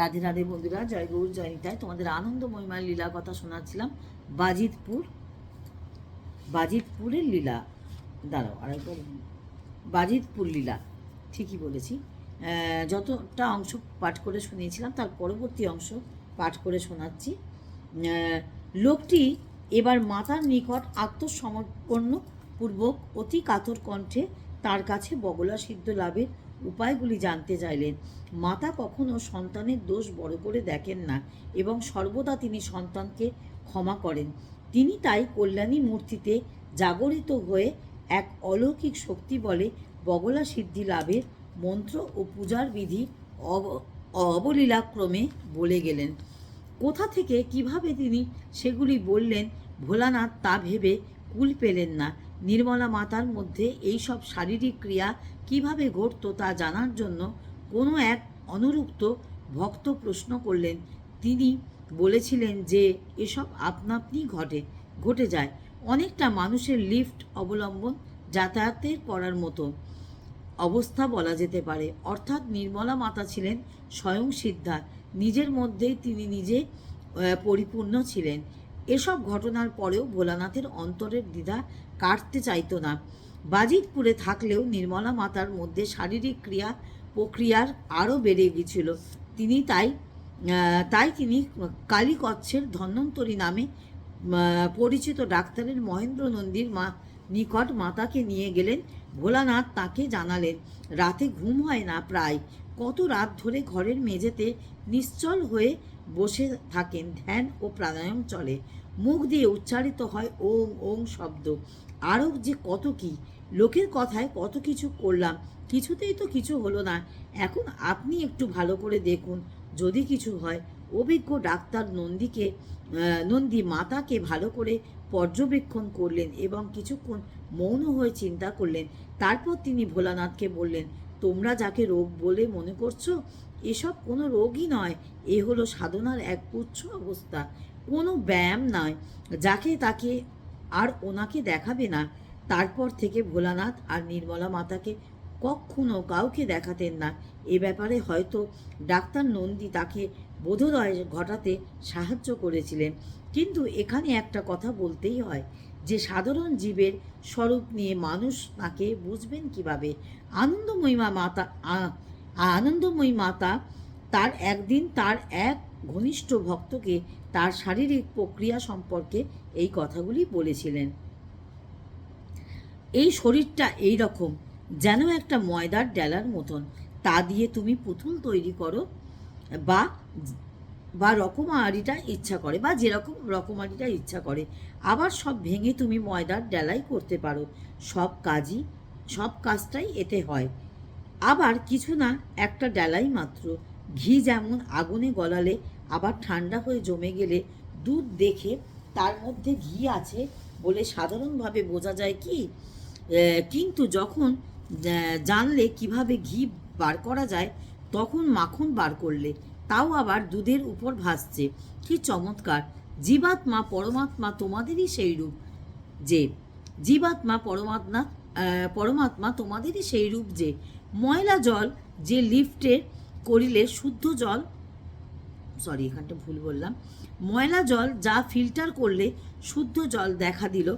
রাধে রাধে বন্ধুরা, জয় গৌর, জয় নিতাই। তোমাদের আনন্দ মহিমার লীলা কথা শোনাচ্ছিলাম। বাজিতপুর, বাজিতপুরের লীলা। দাঁড়াও, আরেকবার। বাজিতপুর লীলা, ঠিকই বলেছি। যতটা অংশ পাঠ করে শুনিয়েছিলাম, তার পরবর্তী অংশ পাঠ করে শোনাচ্ছি। লোকটি এবার মাতার নিকট আত্মসমর্পণ পূর্বক অতি কাতর কণ্ঠে তার কাছে বগলা সিদ্ধ লাভের উপায়গুলি জানতে চাইলেন। মাতা কখনো সন্তানের দোষ বড় করে দেখেন না এবং সর্বদা তিনি সন্তানকে ক্ষমা করেন। তিনি তাই কল্যাণী মূর্তিতে জাগরিত হয়ে এক অলৌকিক শক্তি বলে বগলা সিদ্ধি লাভের মন্ত্র ও পূজার বিধি অব- অবলীলাক্রমে বলে গেলেন। কোথা থেকে কীভাবে তিনি সেগুলি বললেন ভোলানাথ তা ভেবে কুল পেলেন না। নির্মলা মাতার মধ্যে এই সব শারীরিক ক্রিয়া কীভাবে ঘটতো তা জানার জন্য কোনো এক অনুরুক্ত ভক্ত প্রশ্ন করলেন। তিনি বলেছিলেন যে, এসব আপনা আপনি ঘটে ঘটে যায়। অনেকটা মানুষের লিফট অবলম্বন যাতায়াতের করার মতো অবস্থা বলা যেতে পারে। অর্থাৎ নির্মলা মাতা ছিলেন স্বয়ং সিদ্ধা। নিজের মধ্যেই তিনি নিজে পরিপূর্ণ ছিলেন। এসব ঘটনার পরেও ভোলানাথের অন্তরের দ্বিধা কাটতে চাইতো না। বাজিতপুরে থাকলেও নির্মলা মাতার মধ্যে শারীরিক ক্রিয়া প্রক্রিয়ার আরও বেড়ে গিয়েছিল। তিনি তাই তাই তিনি কালীকচ্ছের ধন্বন্তরী নামে পরিচিত ডাক্তারের মহেন্দ্র নন্দীর মা, নিকট মাতাকে নিয়ে গেলেন। ভোলানাথ তাকে জানালেন, রাতে ঘুম হয় না প্রায়। কত রাত ধরে ঘরের মেঝেতে নিশ্চল হয়ে বসে থাকেন, ধ্যান ও প্রাণায়াম চলে। মুখ দিয়ে উচ্চারিত হয় ওং ওং শব্দ। আরও যে কত কি, লোকের কথায় কত কিছু করলাম, কিছুতেই তো কিছু হলো না। এখন আপনি একটু ভালো করে দেখুন, যদি কিছু হয়। অভিজ্ঞ ডাক্তার নন্দীকে নন্দী মাতাকে ভালো করে পর্যবেক্ষণ করলেন এবং কিছুক্ষণ মৌন হয়ে চিন্তা করলেন। তারপর তিনি ভোলানাথকে বললেন তোমরা যাকে রোগ বলে মনে করছ, এসব কোনো রোগই নয়। এ হলো সাধনার এক পুচ্ছ অবস্থা। কোনো ব্যায়াম নয়। যাকে তাকে আর ওনাকে দেখাবে না। তারপর থেকে ভোলানাথ আর নির্মলা মাতাকে কখনো কাউকে দেখাতেন না। এ ব্যাপারে হয়তো ডাক্তার নন্দী তাকে বোধোদয় ঘটাতে সাহায্য করেছিলেন। কিন্তু এখানে একটা কথা বলতেই হয় যে, সাধারণ জীবের স্বরূপ নিয়ে মানুষ তাকে বুঝবেন কীভাবে? আনন্দময়ীমা মাতা আনন্দময়ী মাতা তার একদিন তার এক ঘনিষ্ঠ ভক্তকে তার শারীরিক প্রক্রিয়া সম্পর্কে এই কথাগুলি বলেছিলেন। এই শরীরটা এই রকম যেন একটা ময়দার ডেলার মতন। তা দিয়ে তুমি পুতুল তৈরি করো বা বা রকমারিটা ইচ্ছা করে, বা যেরকম রকমারিটা ইচ্ছা করে। আবার সব ভেঙে তুমি ময়দার ডেলাই করতে পারো। সব কাজই, সব কাজটাই এতে হয়। আবার কিছু না, একটা ডেলাই মাত্র। ঘি যেমন আগুনে গলালে, আবার ঠান্ডা হয়ে জমে গেলে দুধ দেখে তার মধ্যে ঘি আছে বলে সাধারণভাবে বোঝা যায় কি? কিন্তু যখন জানলে কীভাবে ঘি বার করা যায় তখন মাখন বার করলে, তাও আবার দুধের উপর ভাসছে কি চমৎকার! জীবাত্মা পরমাত্মা তোমাদেরই সেই রূপ যে, জীবাত্মা পরমাত্মা পরমাত্মা তোমাদেরই সেই রূপ যে। ময়লা জল যে লিফটে করিলে, শুদ্ধ জল সরি এখানটা ভুল বললাম। ময়লা জল যা ফিল্টার করলে শুদ্ধ জল দেখা দিল।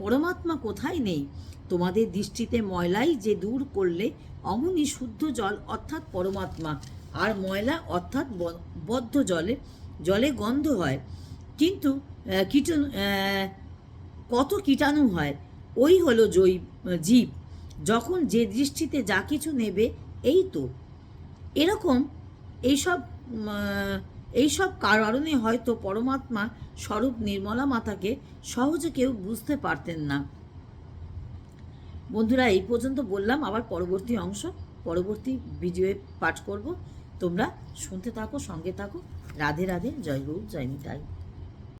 পরমাত্মা কোথায় নেই? তোমাদের দৃষ্টিতে ময়লাই যে দূর করলে অমনি শুদ্ধ জল অর্থাৎ পরমাত্মা, আর ময়লা অর্থাৎ বদ্ধ জলে জলে গন্ধ হয়। কিন্তু কীটাণু কত কীটাণু হয়? ওই হলো জৈব, জীব। যখন যে দৃষ্টিতে যা কিছু নেবে, এই তো। এরকম এইসব এইসব কারণে হয়তো পরমাত্মা স্বরূপ নির্মলা মাতাকে সহজে কেউ বুঝতে পারতেন না। বন্ধুরা, এই পর্যন্ত বললাম। আবার পরবর্তী অংশ, পরবর্তী ভিডিওয়ে পাঠ করব। তোমরা শুনতে থাকো, সঙ্গে থাকো। রাধে রাধে। জয় গৌ জয় নিতাই।